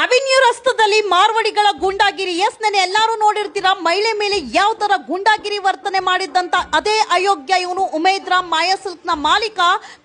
Avenue ರಸ್ತದಲ್ಲಿ ಮಾರ್ವಡಿಗಳ ಗುಂಡಾಗಿರಿ. S ನೆನೆ ಎಲ್ಲರೂ ನೋಡಿರ್ತೀರಾ, ಮಹಿಳೆ ಮೇಲೆ ಯಾವ ತರ ಗುಂಡಾಗಿರಿ ವರ್ತನೆ ಮಾಡಿದ್ದಂತ ಅದೇ ಅಯೋಗ್ಯ ಇವನು ಉಮೇದ್ ರಾಮ್ ಮಾಯಾ ನ ಮಾಲೀಕ.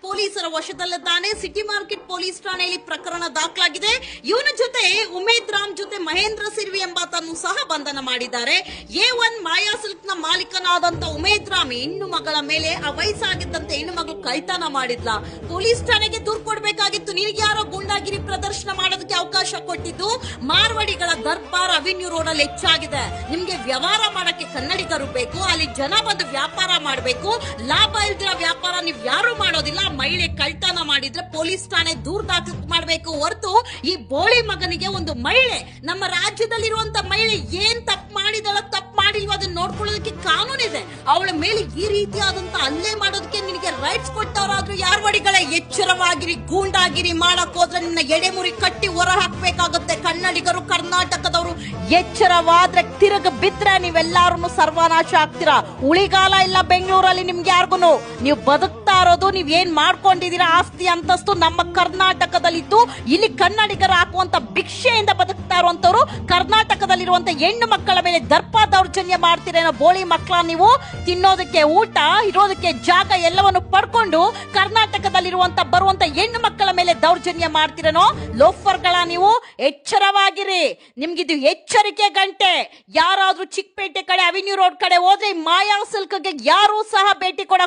ಪೊಲೀಸರ ವಶದಲ್ಲಿದ್ದಾನೆ. ಸಿಟಿ ಮಾರ್ಕೆಟ್ ಪೊಲೀಸ್ ಠಾಣೆಯಲ್ಲಿ ಪ್ರಕರಣ ದಾಖಲಾಗಿದೆ. ಇವನ ಜೊತೆ ಉಮೇದ್ ರಾಮ್ ಜೊತೆ ಮಹೇಂದ್ರ ಸಿರ್ವಿ ಎಂಬಾತನ್ನು ಸಹ ಬಂಧನ ಮಾಡಿದ್ದಾರೆ. ಎ ಒನ್ ಮಾಯಾ ಸಿಲ್ಕ್ನ ಮಾಲೀಕನಾದಂತ ಉಮೇದ್ ರಾಮ್ ಹೆಣ್ಣು ಮಗಳ ಮೇಲೆ ಆ ವಯಸ್ಸಾಗಿದ್ದಂತೆ ಹೆಣ್ಣು ಮಗಳು ಕೈತಾನ ಮಾಡಿದ್ಲ. ಪೊಲೀಸ್ ಠಾಣೆಗೆ ದೂರು ಕೊಡ್ಬೇಕಾಗಿತ್ತು. ನಿನಗೆ ಯಾರೋ ಗುಂಡಾಗಿರಿ ಪ್ರದರ್ಶನ ಮಾಡೋದಕ್ಕೆ ಅವಕಾಶ ಕೊಟ್ಟಿದ್ದು? ಮಾರ್ವಾಡಿಗಳ ದರ್ಬಾರ್ ಅವೆನ್ಯೂ ರೋಡ್ ಅಲ್ಲಿ ಹೆಚ್ಚಾಗಿದೆ. ನಿಮ್ಗೆ ವ್ಯವಹಾರ ಮಾಡಕ್ಕೆ ಕನ್ನಡಿಗರು ಬೇಕು, ಅಲ್ಲಿ ಜನ ಬಂದು ವ್ಯಾಪಾರ ಮಾಡಬೇಕು. ಲಾಭ ಇಲ್ದಿರೋ ವ್ಯಾಪಾರ ನೀವು ಯಾರು ಮಾಡೋದಿಲ್ಲ. ಮಹಿಳೆ ಕಳ್ತನ ಮಾಡಿದ್ರೆ ಪೊಲೀಸ್ ಠಾಣೆ ದೂರ್ ದಾಖಲು ಮಾಡಬೇಕು ಹೊರತು ಈ ಬೋಳಿ ಮಗನಿಗೆ ಒಂದು ಮಹಿಳೆ ನಮ್ಮ ರಾಜ್ಯದಲ್ಲಿರುವಂತ ಮಹಿಳೆ ಏನ್ ತಪ್ಪು ಮಾಡಿದಳ ತಪ್ಪು ಮಾಡಿಲ್ವ ಅದನ್ನ ನೋಡ್ಕೊಳ್ಳೋದಕ್ಕೆ ಕಾನೂನಿದೆ ಅವಳ ಮೇಲೆ ಈ ರೀತಿಯಾದಂತ ಅಲ್ಲೇ ಮಾಡೋದಕ್ಕೆ ನಿನಗೆ ರೈಟ್ಸ್ ಕೊಟ್ಟವರಾದ್ರೂ ಯಾರ್ವಡಿಗಳೇ ಎಚ್ಚರವಾಗಿರಿ, ಗೂಂಡಾಗಿರಿ. ಮಾಡಕ್ ಹೋದ್ರೆ ನಿನ್ನ ಎಡೆಮುರಿ ಕಟ್ಟಿ ಹೊರ ಹಾಕ್ಬೇಕಾಗುತ್ತೆ. ಕನ್ನಡಿಗರು, ಕರ್ನಾಟಕದವರು, ಎಚ್ಚರವಾದ್ರೆ ತಿರುಗ ಬಿದ್ರೆ ನೀವೆಲ್ಲಾರು ಸರ್ವನಾಶ ಆಗ್ತೀರಾ? ಉಳಿಗಾಲ ಇಲ್ಲ ಬೆಂಗಳೂರಲ್ಲಿ ನಿಮ್ಗೆ ಯಾರಿಗೂ ನೀವು ಬದುಕ್ತಾ ಇರೋದು ನೀವ್ ಏನ್ ಮಾಡ್ಕೊಂಡಿದ್ದೀರಾ? ಆಸ್ತಿ ಅಂತಸ್ತು ನಮ್ಮ ಕರ್ನಾಟಕದಲ್ಲಿದ್ದು ಇಲ್ಲಿ ಕನ್ನಡಿಗರು ಹಾಕುವಂತ ಭಿಕ್ಷೆಯಿಂದ ಬದುಕ್ತಾ ಇರುವಂತವ್ರು ಕರ್ನಾಟಕದಲ್ಲಿರುವಂತ ಹೆಣ್ಣು ಮಕ್ಕಳ ಮೇಲೆ ದರ್ಪ ದೌರ್ಜನ್ಯ ಮಾಡ್ತೀರೇನೋ ಬೋಳಿ ಮಕ್ಕಳ ನೀವು? ತಿನ್ನೋದಕ್ಕೆ ಊಟ, ಇರೋದಕ್ಕೆ ಜಾಗ ಎಲ್ಲವನ್ನು ಪಡ್ಕೊಂಡು ಕರ್ನಾಟಕದಲ್ಲಿರುವಂತ ಬರುವಂತ ಹೆಣ್ಣು ಮಕ್ಕಳ ಮೇಲೆ ದೌರ್ಜನ್ಯ ಮಾಡ್ತೀರೇನೋ ಲೋಫರ್ಗಳ ನೀವು, ಎಚ್ಚರವಾಗಿರಿ. ನಿಮ್ಗಿದು ಎಚ್ಚರಿಕೆ ಗಂಟೆ. ಯಾರಾದ್ರೂ ಚಿಕ್ಕಪೇಟೆ ಕಡೆ, ಅವೆನ್ಯೂ ರೋಡ್ ಕಡೆ ಹೋದ್ರೆ ಮಾಯಾ ಸಿಲ್ಕ್ಗೆ ಯಾರು ಸಹ ಭೇಟಿ ಕೊಡ